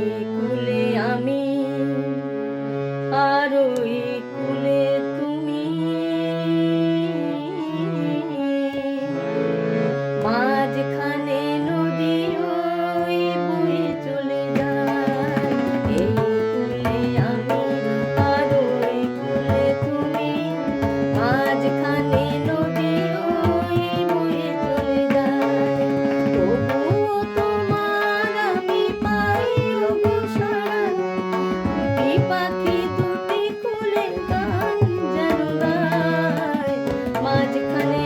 Hare Krishna. মাঝখানে